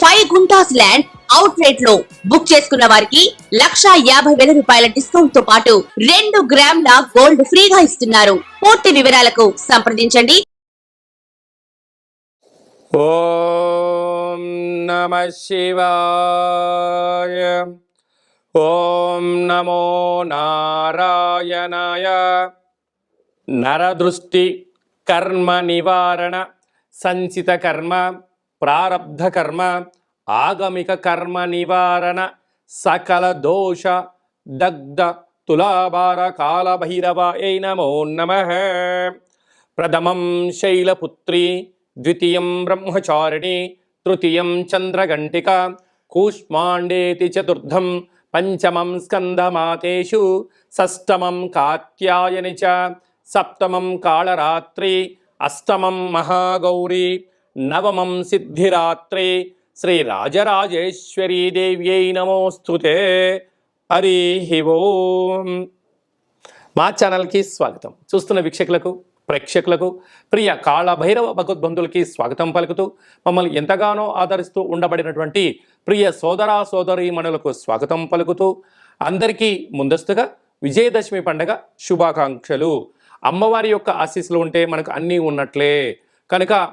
Five guntas land out రేట్లో book చేసుకున్న వారికి లక్షా యాభై వేల రూపాయల డిస్కౌంట్తో పాటు రెండు గ్రాముల గోల్డ్ ఫ్రీగా ఇస్తున్నారు. పూర్తి వివరాలకు సంప్రదించండి. ఓం నమ శివాయ. ఓం నమో నారాయణాయ. నరదృష్టి కర్మ నివారణ సంచిత కర్మ. ప్రారబ్ధ కర్మ ఆగమిక కర్మ నివారణ సకల దోష దగ్ధ తులాభార కాల భైరవాయ నమో నమ. ప్రథమం శైలపుత్రి ద్వితీయం బ్రహ్మచారిణి తృతీయం చంద్రఘంటిక కూష్మాండేతి చతుర్థం పంచమం స్కందమాతేషు షష్టమం కాత్యాయని చ సప్తమం కాళరాత్రి అష్టమం మహాగౌరీ నవమం సిద్ధిరాత్రి శ్రీ దేవ్యై నమోస్తుతే హరి ఓం. మా ఛానల్కి స్వాగతం. చూస్తున్న వీక్షకులకు ప్రేక్షకులకు ప్రియ కాళభైరవ భగవద్బంధులకి స్వాగతం పలుకుతూ మమ్మల్ని ఎంతగానో ఆదరిస్తూ ఉండబడినటువంటి ప్రియ సోదరా సోదరీమణులకు స్వాగతం పలుకుతూ అందరికీ ముందస్తుగా విజయదశమి పండగ శుభాకాంక్షలు. అమ్మవారి యొక్క ఆశీస్సులు ఉంటే మనకు అన్నీ ఉన్నట్లే. కనుక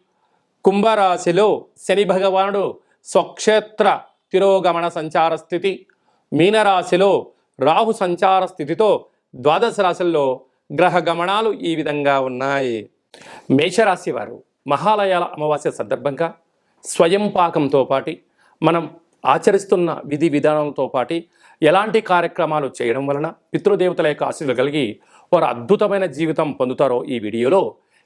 కుంభరాశిలో శని భగవానుడు స్వక్షేత్ర తిరోగమన సంచార స్థితి. మీనరాశిలో రాహు సంచార స్థితితో ద్వాదశ రాశుల్లో గ్రహ గమనాలు ఈ విధంగా ఉన్నాయి. మేషరాశి వారు మహాలయాల అమావాస్య సందర్భంగా స్వయం పాకంతో పాటి మనం ఆచరిస్తున్న విధి విధానంతో పాటి ఎలాంటి కార్యక్రమాలు చేయడం వలన పితృదేవతల యొక్క ఆశీస్సులు కలిగి వారు అద్భుతమైన జీవితం పొందుతారో ఈ వీడియోలో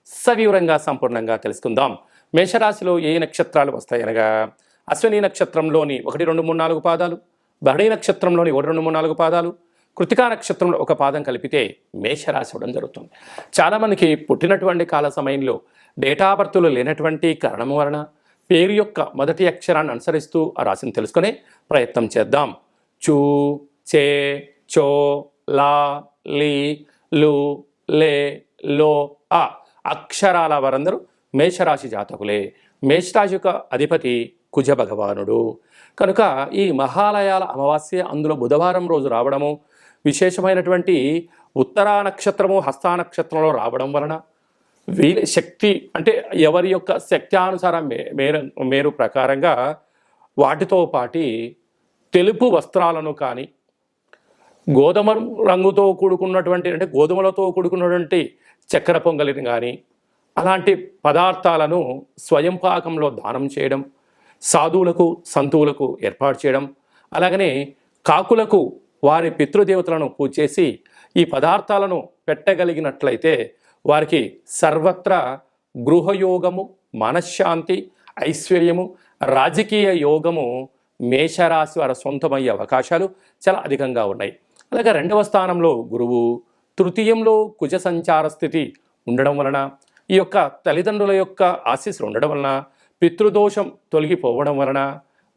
సవివరంగా సంపూర్ణంగా తెలుసుకుందాం. మేషరాశిలో ఏ నక్షత్రాలు వస్తాయనగా అశ్విని నక్షత్రంలోని ఒకటి రెండు మూడు నాలుగు పాదాలు భరణి నక్షత్రంలోని ఒకటి రెండు మూడు నాలుగు పాదాలు కృతికా నక్షత్రంలో ఒక పాదం కలిపితే మేషరాశి అవడం జరుగుతుంది. చాలామందికి పుట్టినటువంటి కాల సమయంలో డేటా బర్తులు లేనటువంటి కారణం వలన పేరు యొక్క మొదటి అక్షరాన్ని అనుసరిస్తూ ఆ రాశిని తెలుసుకునే ప్రయత్నం చేద్దాం. చూ చే చో లా లీ లు లే లో ఆ అక్షరాల వారందరూ మేషరాశి జాతకులే. మేషరాశి యొక్క అధిపతి కుజ భగవానుడు కనుక ఈ మహాలయాల అమావాస్య అందులో బుధవారం రోజు రావడము విశేషమైనటువంటి ఉత్తరా నక్షత్రము హస్తా నక్షత్రంలో రావడం వలన వీరి శక్తి అంటే ఎవరి యొక్క శక్త్యానుసారం మేర మేరు ప్రకారంగా వాటితో పాటి తెలుపు వస్త్రాలను కానీ గోధుమ రంగుతో కూడుకున్నటువంటి అంటే గోధుమలతో కూడుకున్నటువంటి చక్కెర పొంగలిని కానీ అలాంటి పదార్థాలను స్వయం పాకంలో దానం చేయడం సాధువులకు సంతువులకు ఏర్పాటు చేయడం అలాగనే కాకులకు వారి పితృదేవతలను పూజ చేసి ఈ పదార్థాలను పెట్టగలిగినట్లయితే వారికి సర్వత్రా గృహయోగము మనశ్శాంతి ఐశ్వర్యము రాజకీయ యోగము మేషరాశి వారి సొంతమయ్యే అవకాశాలు చాలా అధికంగా ఉన్నాయి. అలాగే రెండవ స్థానంలో గురువు తృతీయంలో కుజ సంచార స్థితి ఉండడం వలన ఈ యొక్క తల్లిదండ్రుల యొక్క ఆశీస్సులు ఉండడం వలన పితృదోషం తొలగిపోవడం వలన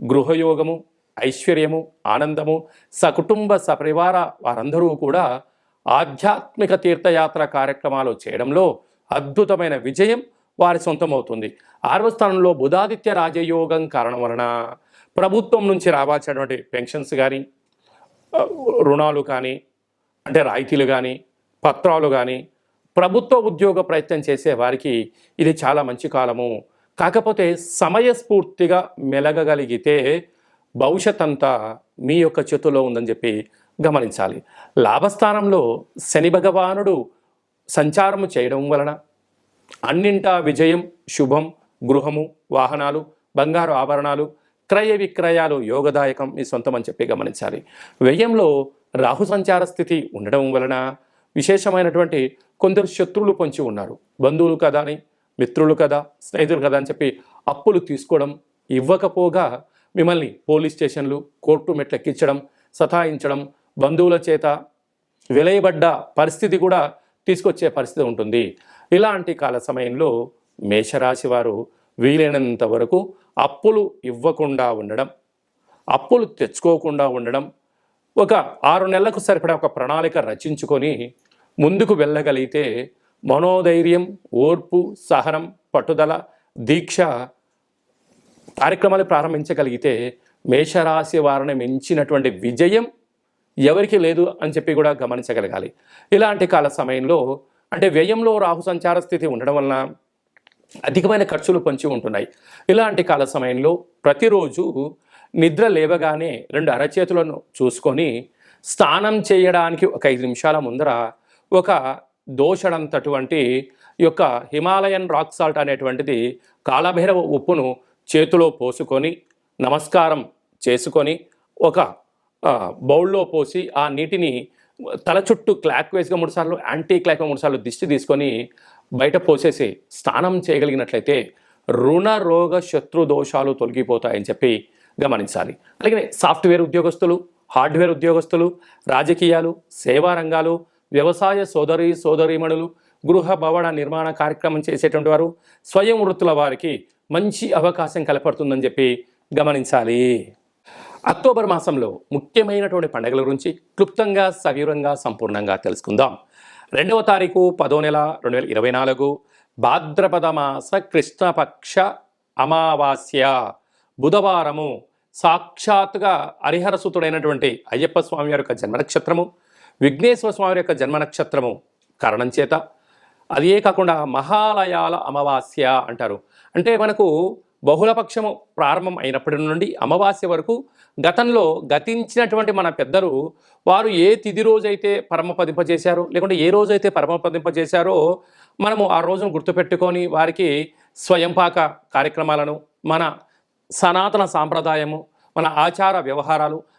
గృహయోగము ఐశ్వర్యము ఆనందము సకుటుంబ సపరివార వారందరూ కూడా ఆధ్యాత్మిక తీర్థయాత్ర కార్యక్రమాలు చేయడంలో అద్భుతమైన విజయం వారి సొంతం అవుతుంది ఆరవ స్థానంలో బుధాదిత్య రాజయోగం కారణం వలన ప్రభుత్వం నుంచి రావాల్సినటువంటి పెన్షన్స్ కానీ రుణాలు కానీ అంటే రాయితీలు కానీ పత్రాలు కానీ ప్రభుత్వ ఉద్యోగ ప్రయత్నం చేసే వారికి ఇది చాలా మంచి కాలము. కాకపోతే సమయస్ఫూర్తిగా మెలగగలిగితే భవిష్యత్ అంతా మీ యొక్క చేతుల్లో ఉందని చెప్పి గమనించాలి. లాభస్థానంలో శని భగవానుడు సంచారము చేయడం వలన అన్నింటా విజయం శుభం గృహము వాహనాలు బంగారు ఆభరణాలు క్రయ విక్రయాలు యోగదాయకం మీ సొంతం అని చెప్పి గమనించాలి. వ్యయంలో రాహు సంచార స్థితి ఉండడం వలన విశేషమైనటువంటి కొందరు శత్రువులు పొంచి ఉన్నారు. బంధువులు కదా అని మిత్రులు కదా స్నేహితులు కదా అని చెప్పి అప్పులు తీసుకోవడం ఇవ్వకపోగా మిమ్మల్ని పోలీస్ స్టేషన్లు కోర్టు మెట్లెక్కించడం సతాయించడం బంధువుల చేత వెలయబడ్డ పరిస్థితి కూడా తీసుకొచ్చే పరిస్థితి ఉంటుంది. ఇలాంటి కాల సమయంలో మేషరాశి వారు వీలైనంత వరకు అప్పులు ఇవ్వకుండా ఉండడం అప్పులు తెచ్చుకోకుండా ఉండడం ఒక ఆరు నెలలకు సరిపడా ఒక ప్రణాళిక రచించుకొని ముందుకు వెళ్ళగలిగితే మనోధైర్యం ఓర్పు సహనం పట్టుదల దీక్ష కార్యక్రమాలు ప్రారంభించగలిగితే మేషరాశి వారిని మించినటువంటి విజయం ఎవరికి లేదు అని చెప్పి కూడా గమనించగలగాలి. ఇలాంటి కాల సమయంలో అంటే వ్యయంలో రాహు సంచార స్థితి ఉండడం వలన అధికమైన ఖర్చులు పొంచి ఉంటున్నాయి. ఇలాంటి కాల సమయంలో ప్రతిరోజు నిద్ర లేవగానే రెండు అరచేతులను చూసుకొని స్నానం చేయడానికి ఒక ఐదు నిమిషాల ముందర ఒక దోషడంతటువంటి యొక్క హిమాలయన్ రాక్ సాల్ట్ అనేటువంటిది కాలభైరవ ఉప్పును చేతిలో పోసుకొని నమస్కారం చేసుకొని ఒక బౌల్లో పోసి ఆ నీటిని తల చుట్టూ క్లాక్ వైజ్గా మూడుసార్లు యాంటీ క్లాక్ మూడుసార్లు దిష్టి తీసుకొని బయట పోసేసి స్నానం చేయగలిగినట్లయితే రుణ రోగ శత్రు దోషాలు తొలగిపోతాయని చెప్పి గమనించాలి. అలాగే సాఫ్ట్వేర్ ఉద్యోగస్తులు హార్డ్వేర్ ఉద్యోగస్తులు రాజకీయాలు సేవా రంగాలు వ్యవసాయ సోదరి సోదరీమణులు గృహ భవన నిర్మాణ కార్యక్రమం చేసేటువంటి వారు స్వయం వృత్తుల వారికి మంచి అవకాశం కలపడుతుందని చెప్పి గమనించాలి. అక్టోబర్ మాసంలో ముఖ్యమైనటువంటి పండుగల గురించి క్లుప్తంగా సవివరంగా సంపూర్ణంగా తెలుసుకుందాం. రెండవ తారీఖు పదో నెల రెండు వేల ఇరవై నాలుగు భాద్రపద మాస కృష్ణపక్ష అమావాస్య బుధవారము. సాక్షాత్తుగా హరిహరసుతుడైనటువంటి అయ్యప్ప స్వామి వారి యొక్క జన్మ నక్షత్రము విఘ్నేశ్వర స్వామి యొక్క జన్మ నక్షత్రము కారణం చేత. అదే కాకుండా మహాలయాల అమావాస్య అంటారు. అంటే మనకు బహుళపక్షము ప్రారంభం అయినప్పటి నుండి అమావాస్య వరకు గతంలో గతించినటువంటి మన పెద్దలు వారు ఏ తిథి రోజైతే పరమపదింపజేశారో లేకుంటే ఏ రోజైతే పరమపదింపజేశారో మనము ఆ రోజును గుర్తుపెట్టుకొని వారికి స్వయంపాక కార్యక్రమాలను మన సనాతన సాంప్రదాయము మన ఆచార వ్యవహారాలు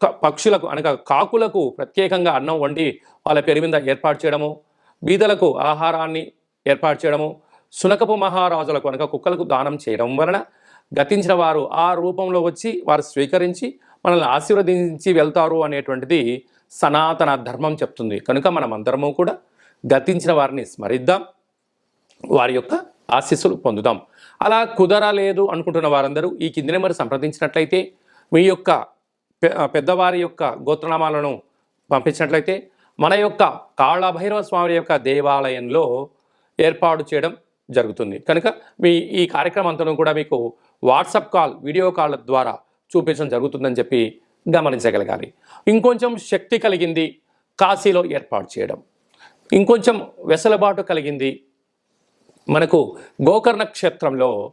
పక్షులకు అనగా కాకులకు ప్రత్యేకంగా అన్నం వండి వాళ్ళ పేరు మీద ఏర్పాటు చేయడము బీదలకు ఆహారాన్ని ఏర్పాటు చేయడము సునకపు మహారాజులకు అనగా కుక్కలకు దానం చేయడం వలన గతించిన వారు ఆ రూపంలో వచ్చి వారు స్వీకరించి మనల్ని ఆశీర్వదించి వెళ్తారు అనేటువంటిది సనాతన ధర్మం చెప్తుంది. కనుక మనం అందరము కూడా గతించిన వారిని స్మరిద్దాం వారి యొక్క ఆశీస్సులు పొందుదాం. అలా కుదరలేదు అనుకుంటున్న వారందరూ ఈ కిందనే మరి సంప్రదించినట్లయితే మీ యొక్క పెద్దవారి యొక్క గోత్రనామాలను పంపించినట్లయితే మన యొక్క కాళభైరవ స్వామి యొక్క దేవాలయంలో ఏర్పాటు చేయడం జరుగుతుంది. కనుక మీ ఈ కార్యక్రమం కూడా మీకు వాట్సాప్ కాల్ వీడియో కాల్ ద్వారా చూపించడం జరుగుతుందని చెప్పి గమనించగలగాలి. ఇంకొంచెం శక్తి కలిగింది కాశీలో ఏర్పాటు చేయడం. ఇంకొంచెం వెసలుబాటు కలిగింది మనకు గోకర్ణ క్షేత్రంలో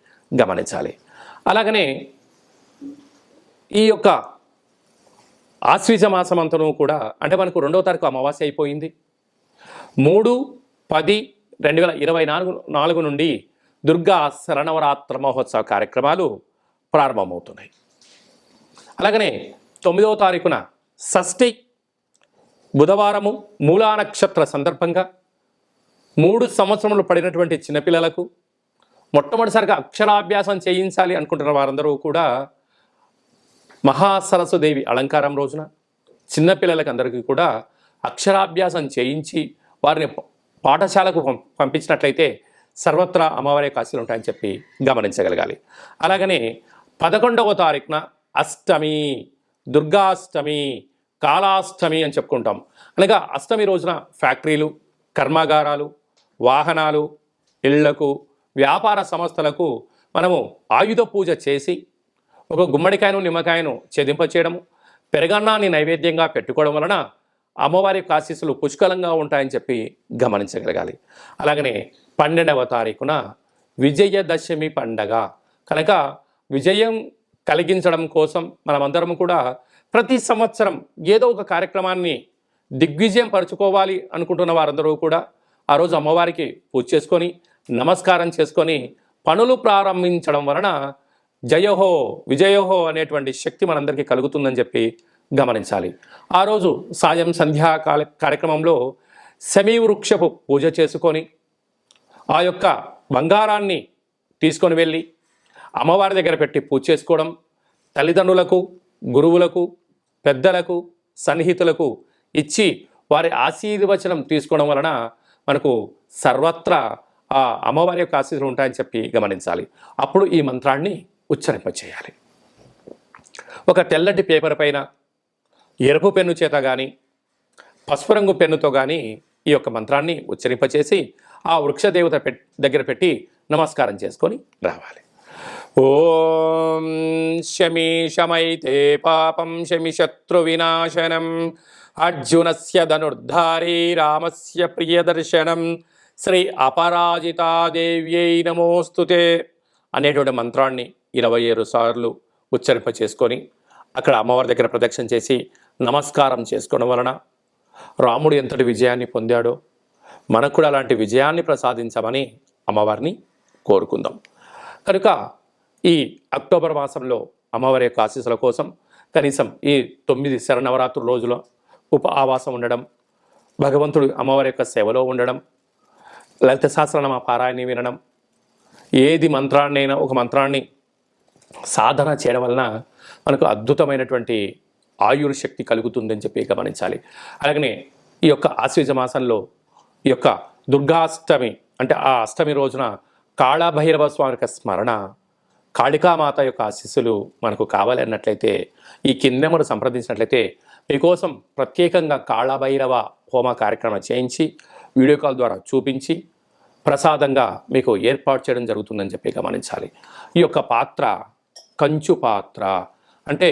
గమనించాలి. అలాగనే ఈ యొక్క ఆశ్వీజ మాసం అంతను కూడా అంటే మనకు రెండవ తారీఖు అమావాస్య అయిపోయింది. మూడు పది రెండు వేల ఇరవై నాలుగు నాలుగు నుండి దుర్గా శరణవరాత్ర మహోత్సవ కార్యక్రమాలు ప్రారంభమవుతున్నాయి. అలాగనే తొమ్మిదవ తారీఖున షష్ఠి బుధవారము మూలా నక్షత్ర సందర్భంగా మూడు సంవత్సరములు పడినటువంటి చిన్నపిల్లలకు మొట్టమొదటిసారిగా అక్షరాభ్యాసం చేయించాలి అనుకుంటున్న వారందరూ కూడా మహాసరస్వదేవి అలంకారం రోజున చిన్నపిల్లలకి అందరికీ కూడా అక్షరాభ్యాసం చేయించి వారిని పాఠశాలకు పం- పంపించినట్లయితే సర్వత్రా అమ్మవారి కాశీలు ఉంటాయని చెప్పి గమనించగలగాలి. అలాగనే పదకొండవ తారీఖున అష్టమి దుర్గాష్టమి కాళాష్టమి అని చెప్పుకుంటాం. అనగా అష్టమి రోజున ఫ్యాక్టరీలు కర్మాగారాలు వాహనాలు ఇళ్ళకు వ్యాపార సంస్థలకు మనము ఆయుధ పూజ చేసి ఒక గుమ్మడికాయను నిమ్మకాయను చెదింపచేయడము పెరగన్నాన్ని నైవేద్యంగా పెట్టుకోవడం వలన అమ్మవారి కాశీసులు పుష్కలంగా ఉంటాయని చెప్పి గమనించగలగాలి. అలాగనే పన్నెండవ తారీఖున విజయదశమి పండగ. కనుక విజయం కలిగించడం కోసం మనమందరం కూడా ప్రతి సంవత్సరం ఏదో ఒక కార్యక్రమాన్ని దిగ్విజయం పరుచుకోవాలి అనుకుంటున్న వారందరూ కూడా ఆ రోజు అమ్మవారికి పూజ చేసుకొని నమస్కారం చేసుకొని పనులు ప్రారంభించడం వలన జయహో విజయహో అనేటువంటి శక్తి మనందరికీ కలుగుతుందని చెప్పి గమనించాలి. ఆ రోజు సాయం సంధ్యా కాల కార్యక్రమంలో శమీవృక్షపు పూజ చేసుకొని ఆ యొక్క బంగారాన్ని తీసుకొని వెళ్ళి అమ్మవారి దగ్గర పెట్టి పూజ చేసుకోవడం తల్లిదండ్రులకు గురువులకు పెద్దలకు సన్నిహితులకు ఇచ్చి వారి ఆశీర్వచనం తీసుకోవడం వలన మనకు సర్వత్రా ఆ అమ్మవారి యొక్క ఆశీస్సులు ఉంటాయని చెప్పి గమనించాలి. అప్పుడు ఈ మంత్రాన్ని ఉచ్చరింపచేయాలి. ఒక తెల్లటి పేపర్ పైన ఎరుపు పెన్ను చేత కానీ పసుపు రంగు పెన్నుతో కానీ ఈ యొక్క మంత్రాన్ని ఉచ్చరింపచేసి ఆ వృక్షదేవత పె దగ్గర పెట్టి నమస్కారం చేసుకొని రావాలి. ఓం శమి శమైతే పాపం శమి శత్రు వినాశనం. అర్జునస్య ధనుర్ధారీ రామస్య ప్రియదర్శనం. శ్రీ అపరాజితాదేవ్యై నమోస్తుతే అనేటువంటి మంత్రాన్ని ఇరవై ఏడు సార్లు ఉచ్చరింప చేసుకొని అక్కడ అమ్మవారి దగ్గర ప్రదక్షిణ చేసి నమస్కారం చేసుకోవడం వలన రాముడు ఎంతటి విజయాన్ని పొందాడో మనకు కూడా అలాంటి విజయాన్ని ప్రసాదించమని అమ్మవారిని కోరుకుందాం. కనుక ఈ అక్టోబర్ మాసంలో అమ్మవారి యొక్క ఆశీస్సుల కోసం కనీసం ఈ తొమ్మిది శరణవరాత్రుల రోజుల ఉప ఆవాసం ఉండడం భగవంతుడు అమ్మవారి యొక్క సేవలో ఉండడం లలిత సహస్రనామ పారాయణ వినడం ఏది మంత్రాన్నైనా ఒక మంత్రాన్ని సాధన చేయడం వలన మనకు అద్భుతమైనటువంటి ఆయుర్ శక్తి కలుగుతుందని చెప్పి గమనించాలి. అలాగనే ఈ యొక్క ఆశ్వజ మాసంలో ఈ యొక్క దుర్గాష్టమి అంటే ఆ అష్టమి రోజున కాళభైరవ స్వామి యొక్క స్మరణ కాళికామాత యొక్క ఆశీస్సులు మనకు కావాలి అన్నట్లయితే ఈ కిందెమను సంప్రదించినట్లయితే మీకోసం ప్రత్యేకంగా కాళభైరవ హోమ కార్యక్రమం చేయించి వీడియో కాల్ ద్వారా చూపించి ప్రసాదంగా మీకు ఏర్పాటు చేయడం జరుగుతుందని చెప్పి గమనించాలి. ఈ యొక్క పాత్ర కంచు పాత్ర అంటే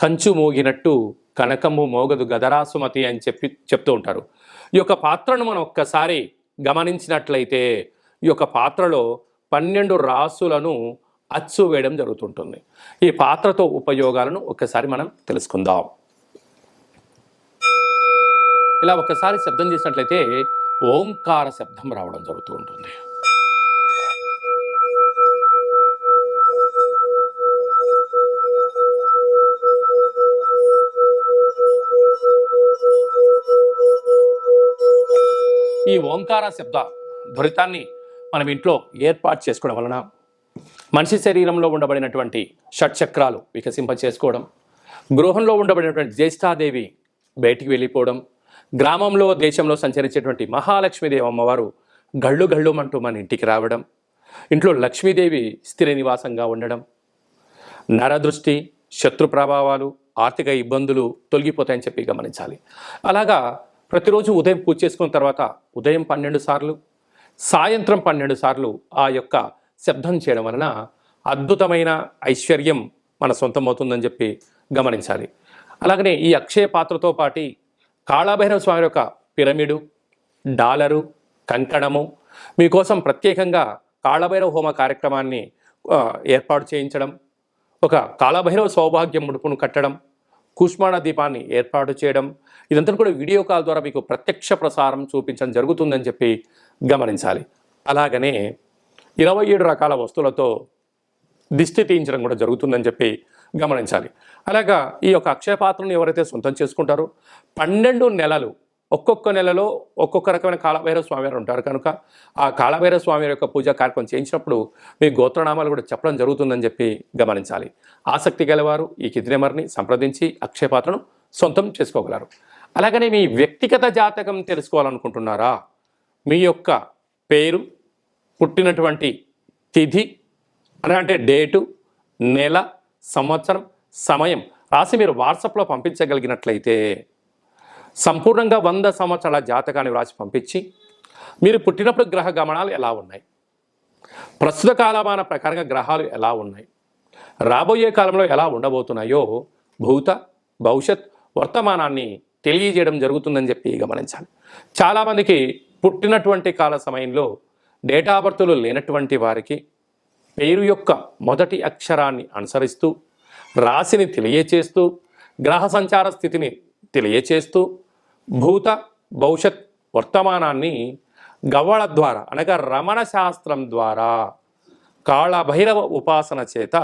కంచు మోగినట్టు కనకము మోగదు గదరాసుమతి అని చెప్పి చెప్తూ ఉంటారు. ఈ యొక్క పాత్రను మనం ఒక్కసారి గమనించినట్లయితే ఈ యొక్క పాత్రలో పన్నెండు రాసులను అచ్చు వేయడం జరుగుతుంటుంది. ఈ పాత్రతో ఉపయోగాలను ఒక్కసారి మనం తెలుసుకుందాం. ఇలా ఒక్కసారి శబ్దం చేసినట్లయితే ఓంకార శబ్దం రావడం జరుగుతూ ఉంటుంది. ఈ ఓంకార శబ్ద ధ్వరితాన్ని మనం ఇంట్లో ఏర్పాటు చేసుకోవడం వలన మనిషి శరీరంలో ఉండబడినటువంటి షట్చక్రాలు వికసింప చేసుకోవడం గృహంలో ఉండబడినటువంటి జ్యేష్ఠాదేవి బయటికి వెళ్ళిపోవడం గ్రామంలో దేశంలో సంచరించేటువంటి మహాలక్ష్మీదేవి అమ్మవారు గళ్ళు గళ్ళుమంటూ మన ఇంటికి రావడం ఇంట్లో లక్ష్మీదేవి స్థిర నివాసంగా ఉండడం నరదృష్టి శత్రు ప్రభావాలు ఆర్థిక ఇబ్బందులు తొలగిపోతాయని చెప్పి గమనించాలి. అలాగా ప్రతిరోజు ఉదయం పూజ చేసుకున్న తర్వాత ఉదయం పన్నెండు సార్లు సాయంత్రం పన్నెండు సార్లు ఆ యొక్క శబ్దం చేయడం వలన అద్భుతమైన ఐశ్వర్యం మన సొంతం అవుతుందని చెప్పి గమనించాలి. అలాగనే ఈ అక్షయ పాత్రతో పాటి కాళభైరవ స్వామి యొక్క పిరమిడు డాలరు కంకణము మీకోసం ప్రత్యేకంగా కాళభైరవ హోమ కార్యక్రమాన్ని ఏర్పాటు చేయించడం ఒక కాళభైరవ సౌభాగ్యం ముడుపును కట్టడం కుష్మాణ దీపాన్ని ఏర్పాటు చేయడం ఇదంతా కూడా వీడియో కాల్ ద్వారా మీకు ప్రత్యక్ష ప్రసారం చూపించడం జరుగుతుందని చెప్పి గమనించాలి. అలాగనే ఇరవై ఏడు రకాల వస్తువులతో దిష్టి తీయించడం కూడా జరుగుతుందని చెప్పి గమనించాలి. అలాగా ఈ యొక్క అక్షయ పాత్రను ఎవరైతే సొంతం చేసుకుంటారో పన్నెండు నెలలు ఒక్కొక్క నెలలో ఒక్కొక్క రకమైన కాళభైరవ స్వామి వారు ఉంటారు. కనుక ఆ కాళభైరవ స్వామి యొక్క పూజా కార్యక్రమం చేయించినప్పుడు మీ గోత్రనామాలు కూడా చెప్పడం జరుగుతుందని చెప్పి గమనించాలి. ఆసక్తి గలవారు ఈ కింది సంప్రదించి అక్షయ పాత్రను సొంతం చేసుకోగలరు. అలాగనే మీ వ్యక్తిగత జాతకం తెలుసుకోవాలనుకుంటున్నారా? మీ యొక్క పేరు పుట్టినటువంటి తిథి అంటే డేటు నెల సంవత్సరం సమయం రాసి మీరు వాట్సాప్లో పంపించగలిగినట్లయితే సంపూర్ణంగా వంద సంవత్సరాల జాతకాన్ని వ్రాసి పంపించి మీరు పుట్టినప్పుడు గ్రహ గమనాలు ఎలా ఉన్నాయి? ప్రస్తుత కాలమాన ప్రకారంగా గ్రహాలు ఎలా ఉన్నాయి? రాబోయే కాలంలో ఎలా ఉండబోతున్నాయో భూత భవిష్యత్ వర్తమానాన్ని తెలియజేయడం జరుగుతుందని చెప్పి గమనించాలి. చాలామందికి పుట్టినటువంటి కాల సమయంలో డేటా బర్తులు లేనటువంటి వారికి పేరు యొక్క మొదటి అక్షరాన్ని అనుసరిస్తూ రాశిని తెలియచేస్తూ గ్రహ సంచార స్థితిని తెలియచేస్తూ భూత భవిష్యత్ వర్తమానాన్ని గవ్వళ ద్వారా అనగా రమణ శాస్త్రం ద్వారా కాళభైరవ ఉపాసన చేత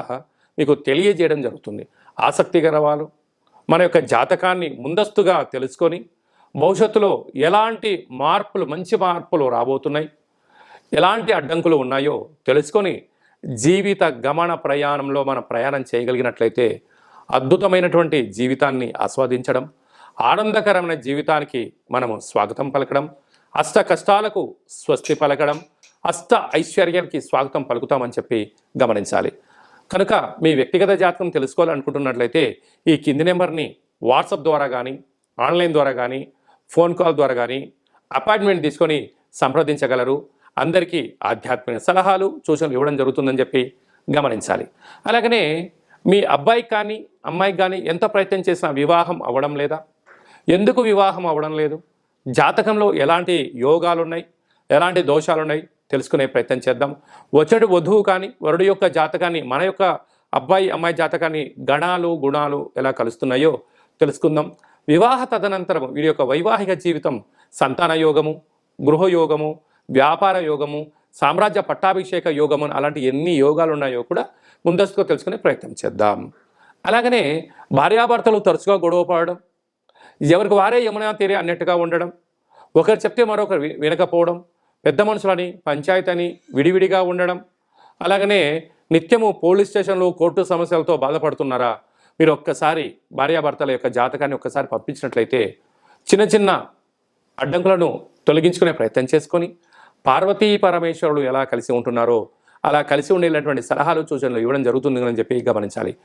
మీకు తెలియజేయడం జరుగుతుంది. ఆసక్తి గలవాళ్ళు మన యొక్క జాతకాన్ని ముందస్తుగా తెలుసుకొని భవిష్యత్తులో ఎలాంటి మార్పులు మంచి మార్పులు రాబోతున్నాయి ఎలాంటి అడ్డంకులు ఉన్నాయో తెలుసుకొని జీవిత గమన ప్రయాణంలో మనం ప్రయాణం చేయగలిగినట్లయితే అద్భుతమైనటువంటి జీవితాన్ని ఆస్వాదించడం ఆనందకరమైన జీవితానికి మనము స్వాగతం పలకడం అష్ట కష్టాలకు స్వస్తి పలకడం అష్ట ఐశ్వర్యానికి స్వాగతం పలుకుతామని చెప్పి గమనించాలి. కనుక మీ వ్యక్తిగత జాతకం తెలుసుకోవాలనుకుంటున్నట్లయితే ఈ కింది నెంబర్ని వాట్సాప్ ద్వారా కానీ ఆన్లైన్ ద్వారా కానీ ఫోన్ కాల్ ద్వారా కానీ అపాయింట్మెంట్ తీసుకొని సంప్రదించగలరు. అందరికీ ఆధ్యాత్మిక సలహాలు సూచనలు ఇవ్వడం జరుగుతుందని చెప్పి గమనించాలి. అలాగనే మీ అబ్బాయికి కానీ అమ్మాయికి కానీ ఎంత ప్రయత్నం చేసినా వివాహం అవ్వడం లేదా? ఎందుకు వివాహం అవ్వడం లేదు? జాతకంలో ఎలాంటి యోగాలున్నాయి? ఎలాంటి దోషాలున్నాయి? తెలుసుకునే ప్రయత్నం చేద్దాం. వచ్చేటి వధువు కానీ వరుడు యొక్క జాతకాన్ని మన యొక్క అబ్బాయి అమ్మాయి జాతకాన్ని గణాలు గుణాలు ఎలా కలుస్తున్నాయో తెలుసుకుందాం. వివాహ తదనంతరం వీరి యొక్క వైవాహిక జీవితం సంతాన యోగము గృహయోగము వ్యాపార యోగము సామ్రాజ్య పట్టాభిషేక యోగము అలాంటి ఎన్ని యోగాలు ఉన్నాయో కూడా ముందస్తుగా తెలుసుకునే ప్రయత్నం చేద్దాం. అలాగనే భార్యాభర్తలు తరచుగా గొడవ పడడం ఎవరికి వారే యమునా తీరే అన్నట్టుగా ఉండడం ఒకరు చెప్తే మరొకరు వి- వినకపోవడం పెద్ద మనుషులని పంచాయతీ అని విడివిడిగా ఉండడం అలాగనే నిత్యము పోలీస్ స్టేషన్లు కోర్టు సమస్యలతో బాధపడుతున్నారా? మీరు ఒక్కసారి భార్యాభర్తల యొక్క జాతకాన్ని ఒక్కసారి పంపించినట్లయితే చిన్న చిన్న అడ్డంకులను తొలగించుకునే ప్రయత్నం చేసుకొని పార్వతీ పరమేశ్వరులు ఎలా కలిసి ఉంటున్నారో అలా కలిసి ఉండేటటువంటి సలహాలు సూచనలు ఇవ్వడం జరుగుతుంది అని చెప్పి గమనించాలి.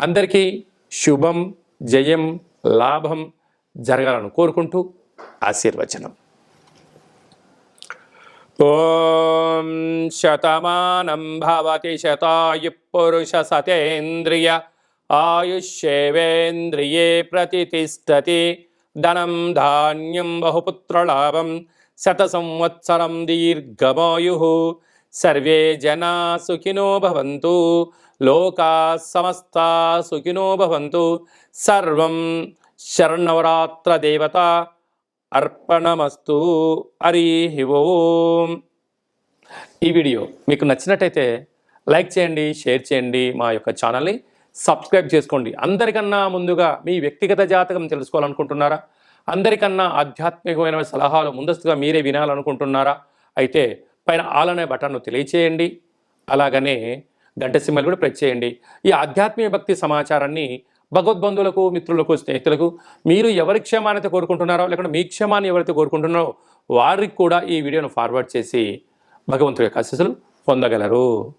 అందరికీ శుభం జయం లాభం జరగాలని కోరుకుంటూ ఆశీర్వచనం. ఓం శతమానం భవతి శతాయు పురుష సతేంద్రియ ఆయుష్యేవేంద్రియే ప్రతిష్టతి ధనం ధాన్యం బహుపుత్రలాభం శత సంవత్సరం దీర్ఘమాయు. సర్వే జనా సుఖినో భవంతు. లోకా సమస్తా సుఖినో భవంతు. సర్వం శరణవరాత్ర దేవత అర్పణమస్తు. హరి ఓం. ఈ వీడియో మీకు నచ్చినట్టయితే లైక్ చేయండి షేర్ చేయండి మా యొక్క ఛానల్ని సబ్స్క్రైబ్ చేసుకోండి. అందరికన్నా ముందుగా మీ వ్యక్తిగత జాతకం తెలుసుకోవాలనుకుంటున్నారా? అందరికన్నా ఆధ్యాత్మికమైన సలహాలు ముందస్తుగా మీరే వినాలనుకుంటున్నారా? అయితే పైన ఆల్ అనే బటన్ను తెలియచేయండి. అలాగనే గంట సింబల్ కూడా ప్రెస్ చేయండి. ఈ ఆధ్యాత్మిక భక్తి సమాచారాన్ని భగవద్బంధువులకు మిత్రులకు స్నేహితులకు మీరు ఎవరి క్షేమాన్ని కోరుకుంటున్నారో లేకుంటే మీ క్షేమాన్ని ఎవరైతే కోరుకుంటున్నారో వారికి కూడా ఈ వీడియోను ఫార్వర్డ్ చేసి భగవంతుడి యొక్క ఆశీస్సులు పొందగలరు.